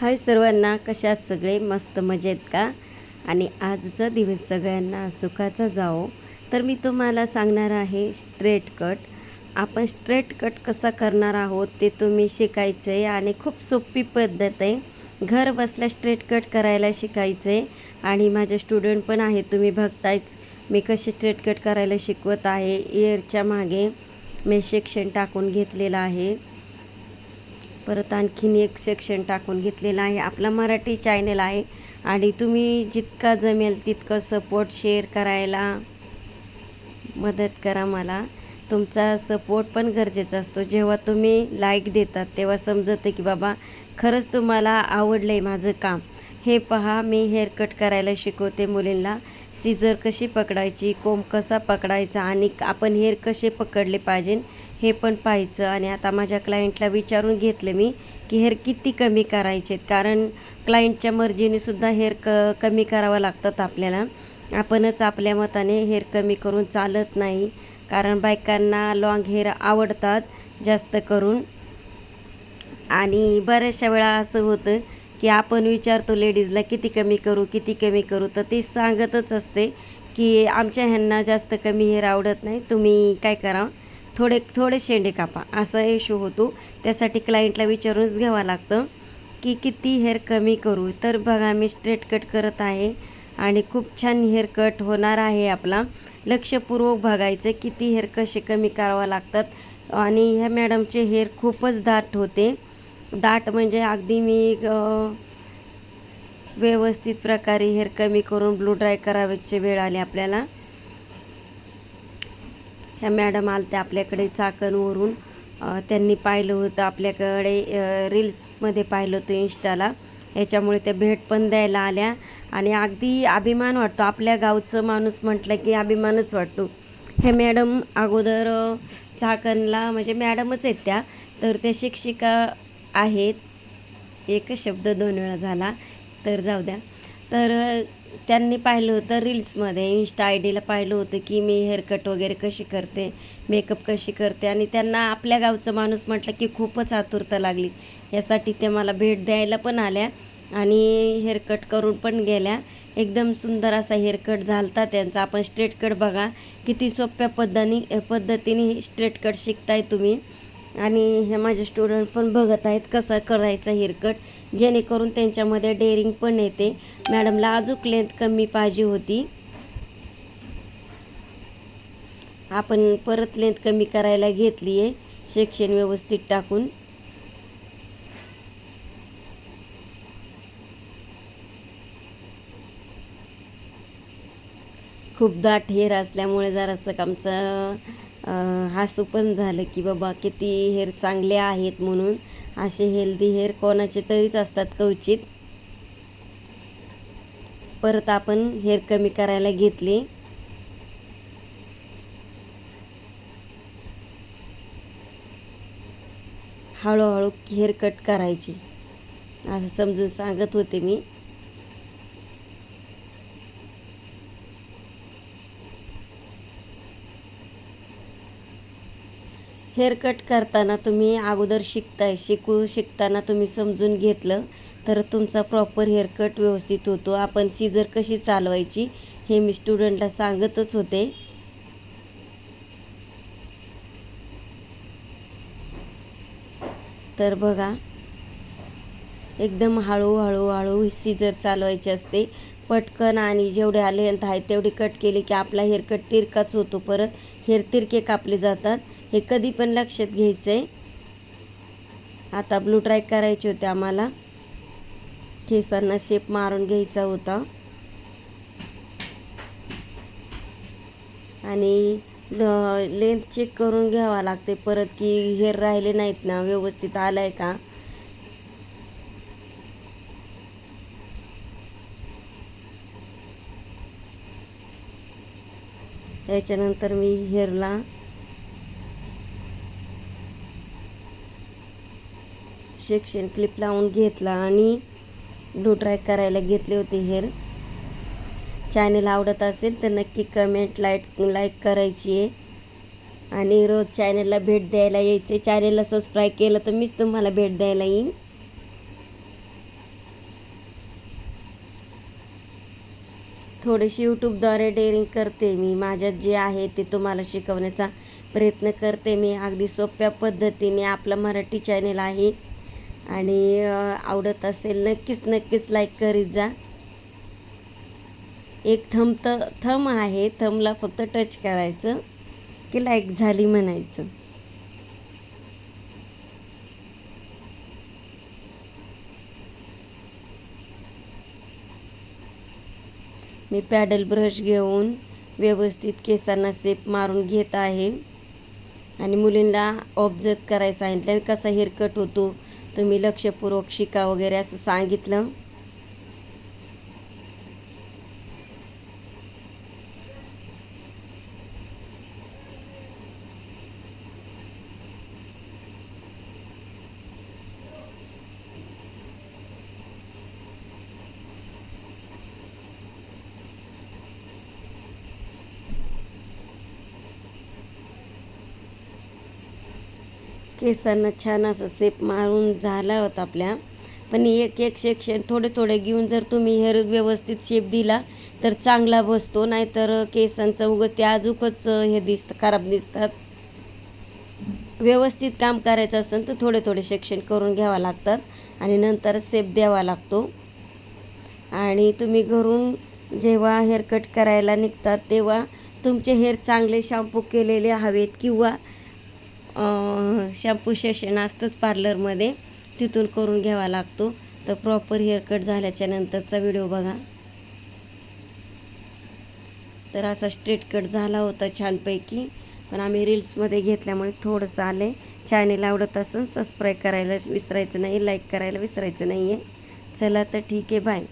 हाय सर्वांना कशात सगळे मस्त मजेत का? आणि आजचा दिवस सगळ्यांना सुखाचा जाओ तर मी तुम्हाला सांगणार आहे स्ट्रेट कट आपण स्ट्रेट कट कसा करणार आहोत ते तुम्ही शिकायचं आहे आणि खूप सोपी पद्धत आहे. घर बसल्या स्ट्रेट कट करायला शिकायचं आहे आणि माझे स्टुडंट पण आहेत तुम्ही बघतायच. मी कसे स्ट्रेट कट करायला शिकवत आहे. इयरच्या मागे मी सेक्शन टाकून घेतलेलं आहे. परत आणखीन एक सेक्शन टाकून घेतलेलं आहे. आपला मराठी चॅनल आहे. आणि तुम्ही जितका जमेल तितकं सपोर्ट शेअर करायला मदत करा मला. तुमचा सपोर्ट पण गरजेचा असतो. जेव्हा तुम्ही लाईक देतात तेव्हा समजतं की बाबा खरंच तुम्हाला आवडलं आहे माझं काम. हे पहा मी हेअर कट करायला शिकवते मुलींना. सीझर कशी पकडायची कोंब कसा पकडायचा आणि आपण हेअर कसे पकडले पाहिजे हे पण पाहायचं. आणि आता माझ्या क्लायंटला विचारून घेतले मी की हेअर किती कमी करायचे कारण क्लायंटच्या मर्जीने सुद्धा हेअर क कमी करावं लागतात आपल्याला. आपणच आपल्या मताने हेअर कमी करून चालत नाही. कारण बायकांना लाँग हेअर आवडतात जास्त करून. आणि बऱ्याचशा वेळा असं होतं की आपण विचारतो लेडीजला किती कमी करू किती कमी करू? तर ती सांगतच असते की आमच्या ह्यांना जास्त कमी हेअर आवडत नाही तुम्ही काय करा? थोडे थोडे शेंडे कापा. असा इशू होतो. त्यासाठी क्लायंटला विचारूनच घ्यावं लागतं की किती हेअर कमी करू. तर बघा मी स्ट्रेट कट करत आहे. आणि खूप छान हेअर कट होणार आहे आपला. लक्षपूर्वक बघायचं किती हेअर कसे कमी करावं लागतात. आणि ह्या मॅडमचे हेअर खूपच दाट होते. दाट म्हणजे अगदी मी व्यवस्थित प्रकारे हेअर कमी करून ब्लू ड्राय करायची वेळ आली आपल्याला. ह्या मॅडम आलत्या आपल्याकडे चाकणवरून. त्यांनी पाहिलं होतं आपल्याकडे रील्समध्ये पाहिलं होतं इंस्टाला. याच्यामुळे त्या भेट पण द्यायला आल्या. आणि अगदी अभिमान वाटतो. आपल्या गावचं माणूस म्हटलं की अभिमानच वाटतो. हे मॅडम अगोदर अ, चाकणला म्हणजे मॅडमच आहेत त्या. तर त्या शिक्षिका आहेत. एकच शब्द दोन वेळा झाला. तर जाऊ द्या. तर त्यांनी पाहिलं होतं रील्समध्ये इन्स्टा आय डीला पाहिलं होतं की मी हेअरकट वगैरे कशी करते मेकअप कशी करते आणि त्यांना आपल्या गावचं माणूस म्हटलं की खूपच आतुरता लागली. यासाठी ते मला भेट द्यायला पण आल्या आणि हेअरकट करून पण गेल्या. एकदम सुंदर असा हेअरकट झालता त्यांचा. आपण स्ट्रेट कट बघा किती सोप्या पद्धतीने पद्धतीने स्ट्रेट कट शिकताय तुम्ही. आणि हे माझे स्टुडंट पण बघत आहेत कसा करायचा हेअरकट जेणेकरून त्यांच्यामध्ये डेअरिंग पण येते. मॅडमला अजून लेंथ कमी पाहिजे होती. आपण परत लेंथ कमी करायला घेतली आहे सेक्शन व्यवस्थित टाकून. खूप दाट हेअर असल्यामुळे जरासं आमचं हसू पण झालं की बाबा किती हेअर चांगले आहेत म्हणून. असे हेल्दी हेअर कोणाचे तरीच असतात कवचित. परत आपण हेअर कमी करायला घेतली. हळूहळू हेअर कट करायची. असं समजून सांगत होते मी. हेअर कट करताना तुम्ही अगोदर शिकताय शिकू शिकताना तुम्ही समजून घेतलं तर तुमचा प्रॉपर हेअर कट व्यवस्थित होतो. आपण सीझर कशी चालवायची हे मी स्टुडंटला सांगतच होते. तर बघा एकदम हळूहळू हळू सीझर चालवायचे असते. पटकन आणि जेवढे लेंथ आहे तेवढी कट केली की आपला हेअर कट तिरकाच होतो परत. हेरतिरके कापले जातात. हे कधी पण लक्षात घ्यायचं आहे आता ब्लू ट्राय करायचे होते आम्हाला. केसांना शेप मारून घ्यायचा होता. आणि लेंथ चेक करून घ्यावा लागते. परत की हेअर राहिले नाहीत ना व्यवस्थित आलं आहे का? याच्यानंतर मी हेअरला सेक्शन क्लिप लावून घेतला आणि ब्लू ड्राय करायला घेतले होते हेअर चॅनल आवडत असेल तर नक्की कमेंट लाइट लाईक करायची आहे. आणि रोज चॅनलला भेट द्यायला यायचे चॅनलला सबस्क्राईब केलं तर मीच तुम्हाला भेट द्यायला येईन. थोडीशी यूट्यूबद्वारे डेअरिंग करते मी. माझ्यात जे आहे ते तुम्हाला शिकवण्याचा प्रयत्न करते मी. अगदी सोप्या पद्धतीने आपलं मराठी चॅनेल आहे. आणि आवडत असेल नक्कीच नक्कीच लाईक करीत जा. एक थम तर थम आहे. थमला फक्त टच करायचं की लाईक झाली म्हणायचं. मी पॅडल ब्रश घेऊन व्यवस्थित केसांना सेप मारून घेत आहे. आणि मुलींना ऑब्झर्व करायला सांगितलं. कसा हेअरकट होतो तुम्ही लक्षपूर्वक शिका वगैरे असं सांगितलं. केसांना छान असं सेप मारून झाला होता आपल्या. पण एक एक सेक्शन थोडे थोडे घेऊन जर तुम्ही हेअर व्यवस्थित शेप दिला तर चांगला बसतो. नाहीतर केसांचं उगं ते अजूकच हे दिसतं खराब दिसतात. व्यवस्थित काम करायचं असेल तर थोडे थोडे सेक्शन करून घ्यावं लागतात आणि नंतर सेप द्यावा लागतो. आणि तुम्ही घरून जेव्हा हेअर कट करायला निघतात तेव्हा तुमचे हेअर चांगले शॅम्पू केलेले हवेत किंवा शॅम्पू सेशन असतंच पार्लरमध्ये तिथून करून घ्यावा लागतो. तर प्रॉपर हेअर कट झाल्याच्या नंतरचा व्हिडिओ बघा. तर असा स्ट्रेट कट झाला होता छानपैकी. पण आम्ही रील्समध्ये घेतल्यामुळे थोडंसं आलं चॅनेल आवडत असून सबस्क्राईब करायला विसरायचं नाही लाईक करायला विसरायचं नाही आहे चला तर ठीक आहे बाय